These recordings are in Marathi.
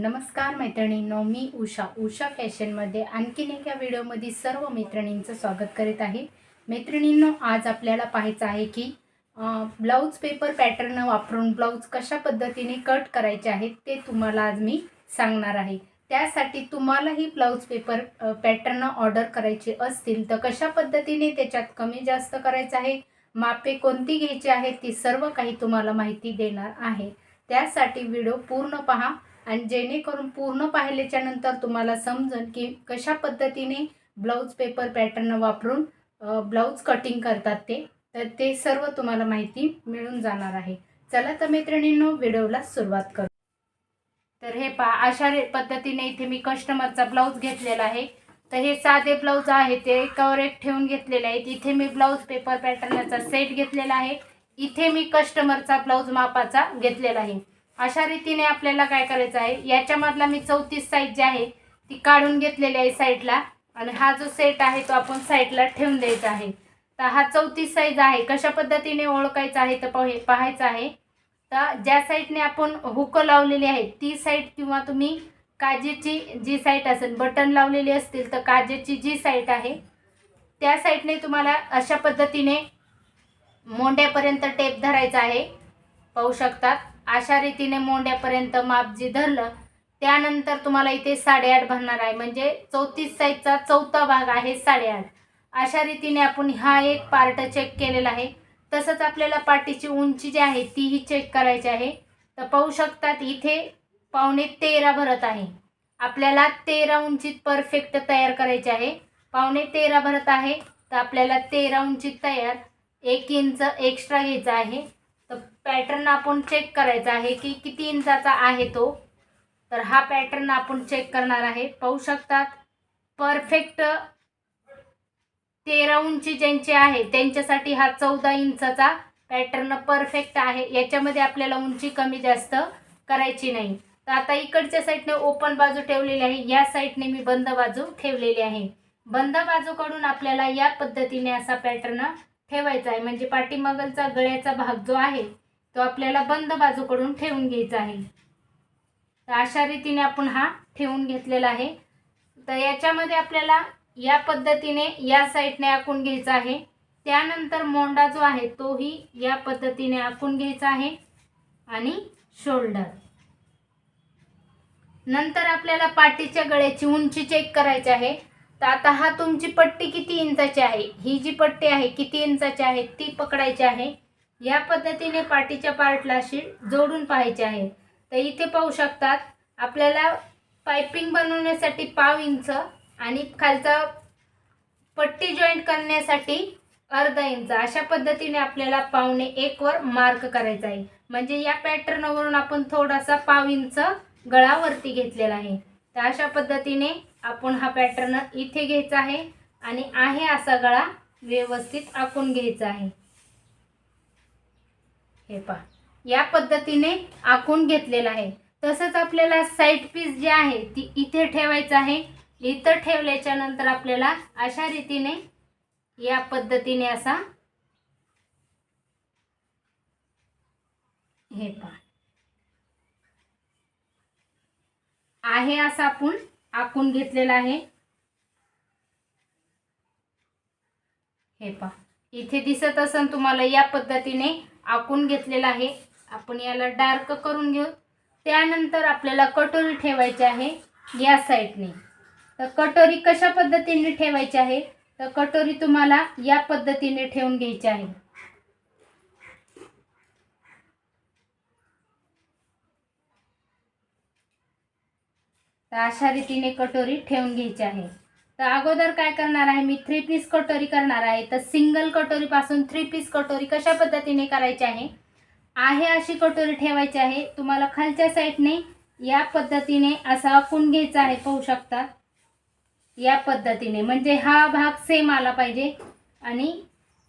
नमस्कार मैत्रिणींनो मी उषा. उषा फॅशनमध्ये आणखीन एका व्हिडिओमध्ये सर्व मैत्रिणींचं स्वागत करीत आहे. मैत्रिणींनो आज आपल्याला पाहायचं आहे की ब्लाऊज पेपर पॅटर्न वापरून ब्लाऊज कशा पद्धतीने कट करायचे आहेत ते तुम्हाला आज मी सांगणार आहे. त्यासाठी तुम्हालाही ब्लाऊज पेपर पॅटर्न ऑर्डर करायचे असतील तर कशा पद्धतीने त्याच्यात कमी जास्त करायचं आहे मापे कोणती घ्यायची आहेत ती सर्व काही तुम्हाला माहिती देणार आहे. त्यासाठी व्हिडिओ पूर्ण पहा. आणि जेणेकरून पूर्ण पाहिल्याच्या नंतर तुम्हाला समजेल की कशा पद्धतीने ब्लाऊज पेपर पॅटर्न वापरून ब्लाऊज कटिंग करतात ते तर ते सर्व तुम्हाला माहिती मिळून जाणार आहे. चला तर मैत्रिणींनो व्हिडिओला सुरुवात करू. तर हे पा अशा रे- पद्धतीने इथे मी कस्टमरचा ब्लाऊज घेतलेला आहे. तर हे साधे ब्लाऊज आहे ते एकावर एक ठेवून घेतलेले आहेत. इथे मी ब्लाऊज पेपर पॅटर्नचा सेट घेतलेला आहे. इथे मी कस्टमरचा ब्लाऊज मापाचा घेतलेला आहे. अशा रीतीने आपल्याला काय करायचं आहे? याच्यामधला मी चौतीस साईज जी आहे ती काढून घेतलेली आहे साईडला. आणि हा जो सेट आहे तो आपण साईडला ठेवून द्यायचा आहे. तर हा चौतीस साईज आहे. कशा पद्धतीने ओळखायचा आहे तर पाहि पाहायचं आहे. तर ज्या साईडने आपण हुक लावलेली आहे ती साईड किंवा तुम्ही काजेची जी साईट असेल बटन लावलेली असतील तर काजेची जी साईट आहे त्या साईडने तुम्हाला अशा पद्धतीने मोंड्यापर्यंत टेप धरायचा आहे. पाहू शकतात. अशा रीतीने मोंड्यापर्यंत माप जे धरलं त्यानंतर तुम्हाला इथे साडेआठ भरणार आहे. म्हणजे चौतीस साईजचा चौथा भाग आहे साडेआठ. अशा रीतीने आपण हा एक पार्ट चेक केलेला आहे. तसंच आपल्याला पाटीची उंची जी आहे तीही चेक करायची आहे. तर पाहू शकतात इथे पावणे तेरा भरत आहे. आपल्याला तेरा उंचीत परफेक्ट तयार करायचे आहे. पावणे तेरा भरत आहे तर आपल्याला तेरा उंचीत तयार एक इंच एक्स्ट्रा घ्यायचा आहे. पॅटर्न आपण चेक करायचा आहे की किती इंचाचा आहे तो. तर हा पॅटर्न आपण चेक करणार आहे. पाहू शकतात परफेक्ट तेरा उंची ज्यांची आहे त्यांच्यासाठी हा चौदा इंचाचा पॅटर्न परफेक्ट आहे. याच्यामध्ये आपल्याला उंची कमी जास्त करायची नाही. तर आता इकडच्या साईडने ओपन बाजू ठेवलेली आहे. या साईडने मी बंद बाजू ठेवलेली आहे. बंद बाजूकडून आपल्याला या पद्धतीने असा पॅटर्न ठेवायचा आहे. म्हणजे पाठीमागलचा गळ्याचा भाग जो आहे तो आपल्याला बंद बाजूकडून ठेवून घ्यायचा आहे. तर अशा रीतीने आपण हा ठेवून घेतलेला आहे. तर याच्यामध्ये आपल्याला या पद्धतीने या साईडने आखून घ्यायचा आहे. त्यानंतर मोंडा जो आहे तोही या पद्धतीने आखून घ्यायचा आहे. आणि शोल्डर. नंतर आपल्याला पाठीच्या गळ्याची उंची चेक करायची आहे. तर आता हा तुमची पट्टी किती इंचाची आहे? ही जी पट्टी आहे किती इंचाची आहे ती पकडायची आहे. या पद्धतीने पाठीच्या पार्टला शीट जोडून पाहायचे आहे. तर इथे पाहू शकतात आपल्याला पायपिंग बनवण्यासाठी पाव इंच आणि खालचा पट्टी जॉईंट करण्यासाठी अर्धा इंच. अशा पद्धतीने आपल्याला पावणे एकवर मार्क करायचा आहे. म्हणजे या पॅटर्नवरून आपण थोडासा पाव इंच गळावरती घेतलेला आहे. तर अशा पद्धतीने आपण हा पॅटर्न इथे घ्यायचा आहे आणि आहे असा गळा व्यवस्थित आखून घ्यायचा आहे. हे पहा. या पद्धतीने आखून घेतलेला आहे. तसंच आपल्याला साईड पीस जे आहे ती इथे ठेवायचं आहे. इथं ठेवल्याच्या नंतर आपल्याला अशा रीतीने या पद्धतीने असा हे पहा. आहे असं आपण आखून घेतलेला आहे. हे पहा. इथे दिसत असन तुम्हाला या पद्धतीने आखून घेतलेला आहे. आपण याला डार्क करून घेऊ. त्यानंतर आपल्याला कटोरी ठेवायची आहे या साईडने. तर कटोरी कशा पद्धतीने ठेवायची आहे? तर कटोरी तुम्हाला या पद्धतीने ठेवून घ्यायची आहे. तर अशा रीतीने कटोरी ठेवून घ्यायची आहे. तर अगोदर काय करणार आहे? मी थ्री पीस कटोरी करणार आहे. तर सिंगल कटोरीपासून थ्री पीस कटोरी कशा पद्धतीने करायची आहे? आहे अशी कटोरी ठेवायची आहे. तुम्हाला खालच्या साईडने या पद्धतीने असा आखून घ्यायचा आहे. पाहू शकता. या पद्धतीने. म्हणजे हा भाग सेम आला पाहिजे. आणि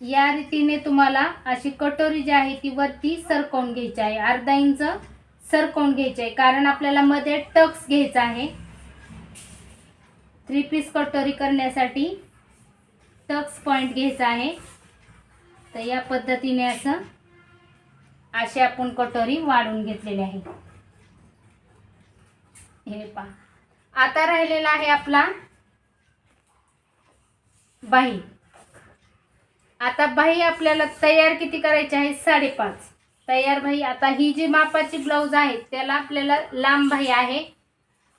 या रीतीने तुम्हाला अशी कटोरी जी आहे ती वरती सरकवून घ्यायची आहे. अर्धा इंच सरकवून घ्यायची आहे. कारण आपल्याला मध्ये टक्स घ्यायचा आहे. थ्री पीस कटोरी करण्यासाठी टक्स पॉईंट घ्यायचा आहे. तर या पद्धतीने असं अशी आपण कटोरी वाढून घेतलेली आहे. हे पहा. आता राहिलेला आहे आपला बाही. आता बाही आपल्याला तयार किती करायची आहे? साडेपाच. तयार बाही आता ही जी मापाची ब्लाऊज आहे त्याला आपल्याला लांब बाही आहे.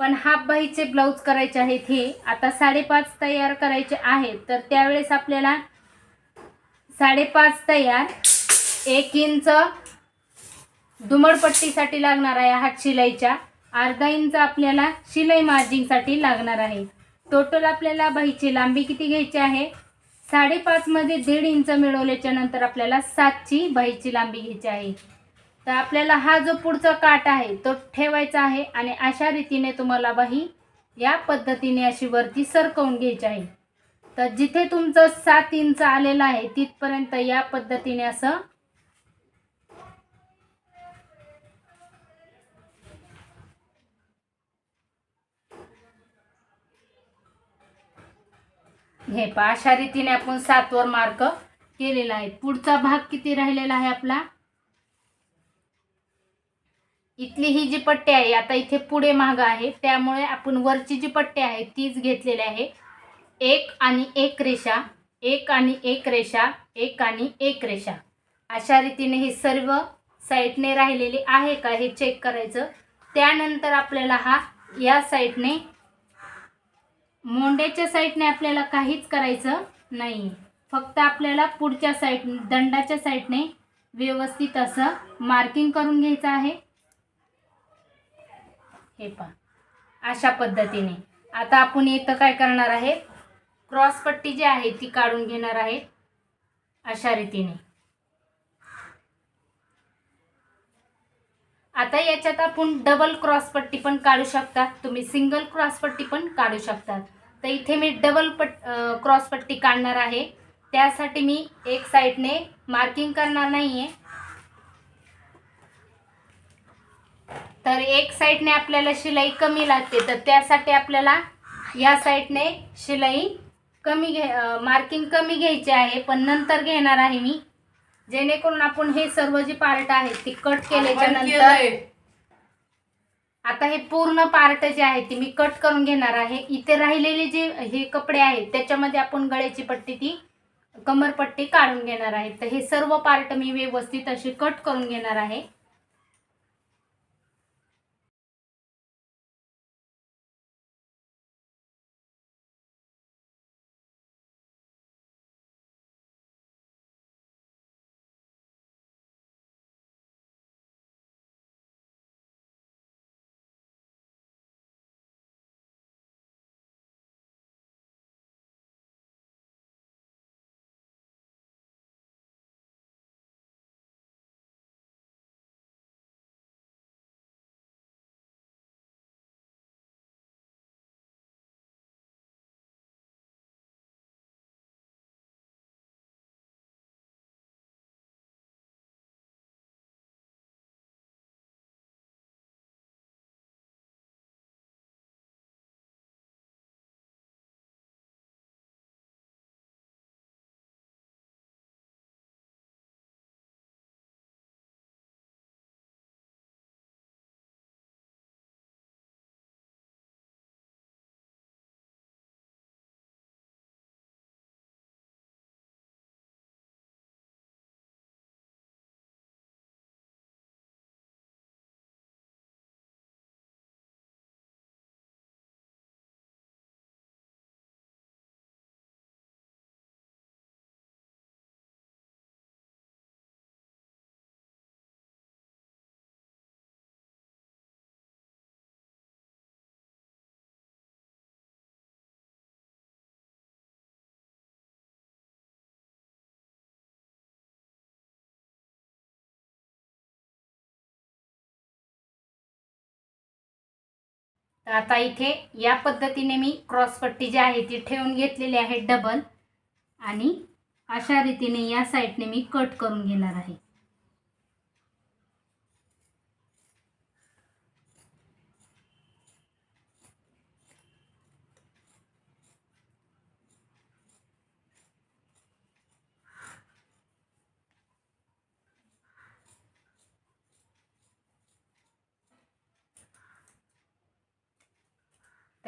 पण हाफ बाहीचे ब्लाऊज करायचे आहेत हे. आता साडेपाच तयार करायचे आहेत. तर त्यावेळेस आपल्याला साडेपाच तयार एक इंच दुमडपट्टीसाठी लागणार आहे हात शिलाईच्या अर्धा इंच आपल्याला शिलाई मार्जिंगसाठी लागणार आहे. टोटल आपल्याला बाहीची लांबी किती घ्यायची आहे? साडेपाचमध्ये दीड इंच मिळवल्याच्या नंतर आपल्याला सातची बाहीची लांबी घ्यायची आहे. तर आपल्याला हा जो पुढचा काट आहे तो ठेवायचा आहे आणि अशा रीतीने तुम्हाला बाही या पद्धतीने अशी वरती सरकवून घ्यायची आहे. तर जिथे तुमचं सात इंच आलेलं आहे तिथपर्यंत या पद्धतीने असं हे पहा अशा रीतीने आपण सातवर मार्क केलेला आहे. पुढचा भाग किती राहिलेला आहे आपला? इथली ही जी पट्टी आहे आता इथे पुढे माग आहे त्यामुळे आपण वरची जी पट्टी आहे तीच घेतलेली आहे. एक आणि एक रेषा एक आणि एक रेषा एक आणि एक रेषा. अशा रीतीने हे सर्व साईडने राहिलेले आहे का हे चेक करायचं? त्यानंतर आपल्याला हा या साईडने मोंड्याच्या साईडने आपल्याला काहीच करायचं नाही. फक्त आपल्याला पुढच्या साईड दंडाच्या साईडने व्यवस्थित असं मार्किंग करून घ्यायचं आहे. हे पहा. अशा पद्धतीने. आता आपण इथं काय करणार आहे क्रॉस पट्टी जी आहे ती काढून घेणार आहे अशा रीतीने. आता याच्यात आपण डबल क्रॉस पट्टी पण काढू शकता तुम्ही सिंगल क्रॉस पट्टी पण काढू शकतात. तर इथे मी डबल पट क्रॉस पट्टी काढणार आहे. त्यासाठी मी एक साईडने मार्किंग करणार नाही आहे तर एक साईडने आपल्याला शिलाई कमी लागते तर त्यासाठी आपल्याला या साईडने शिलाई कमी घे मार्किंग कमी घ्यायची आहे पण नंतर घेणार आहे मी. जेणेकरून आपण हे सर्व जे पार्ट आहेत ते कट केल्याच्यानंतर आता हे पूर्ण पार्ट जे आहे ते मी कट करून घेणार आहे. इथे राहिलेले जे हे कपडे आहेत त्याच्यामध्ये आपण गळ्याची पट्टी ती कमरपट्टी काढून घेणार आहे. तर हे सर्व पार्ट मी व्यवस्थित असे कट करून घेणार आहे. तर आता इथे या पद्धतीने मी क्रॉसपट्टी जी आहे ती ठेवून घेतलेली आहे डबल. आणि अशा रीतीने या साईडने मी कट करून घेणार आहे.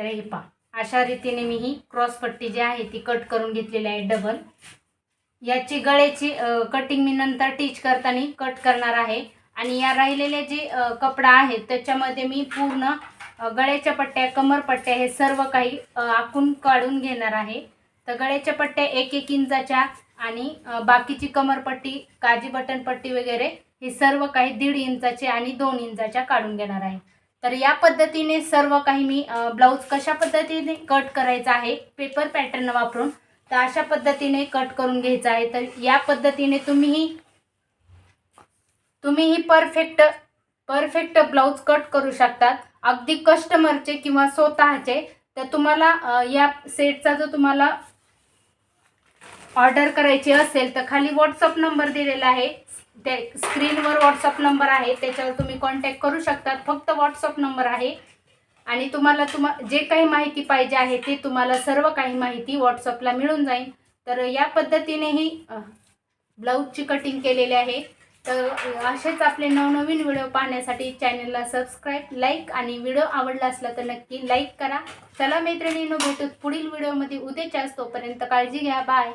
तर हे पहा. अशा रीतीने मी ही क्रॉस पट्टी जी आहे ती कट करून घेतलेली आहे डबल याची गळ्याची कटिंग मी नंतर टीच करताना कट करणार आहे. आणि या राहिलेले जे कपडा आहे त्याच्यामध्ये मी पूर्ण गळ्याच्या पट्ट्या कमर पट्ट्या हे सर्व काही आखून काढून घेणार आहे. तर गळ्याच्या पट्ट्या एक एक इंचाच्या आणि बाकीची कमरपट्टी काजी बटन पट्टी वगैरे हे सर्व काही दीड इंचाचे आणि दोन इंचाच्या काढून घेणार आहे. तर या पद्धतीने सर्व काही मी ब्लाऊज कशा पद्धतीने कट करायचा आहे पेपर पॅटर्न वापरून तर अशा पद्धतीने कट करून घ्यायचं आहे. तर या पद्धतीने तुम्हीही तुम्हीही परफेक्ट परफेक्ट ब्लाऊज कट करू शकतात. अगदी कस्टमरचे किंवा स्वतःचे. तर तुम्हाला या सेटचा जो तुम्हाला ऑर्डर करायची असेल तर खाली व्हॉट्सअप नंबर दिलेला आहे. त्या स्क्रीनवर व्हॉट्सअप नंबर आहे त्याच्यावर तुम्ही कॉन्टॅक्ट करू शकतात. फक्त व्हॉट्सअप नंबर आहे. आणि तुम्हाला तुम्हा जे काही माहिती पाहिजे आहे ते तुम्हाला सर्व काही माहिती व्हॉट्सअपला मिळून जाईल. तर या पद्धतीनेही ब्लाऊजची कटिंग केलेली आहे. तर असेच आपले नवनवीन व्हिडिओ पाहण्यासाठी चॅनलला सबस्क्राईब लाईक आणि व्हिडिओ आवडला असला तर नक्की लाईक करा. चला मैत्रिणींनो भेटूत पुढील व्हिडिओमध्ये. उद्याच्याच तोपर्यंत काळजी घ्या. बाय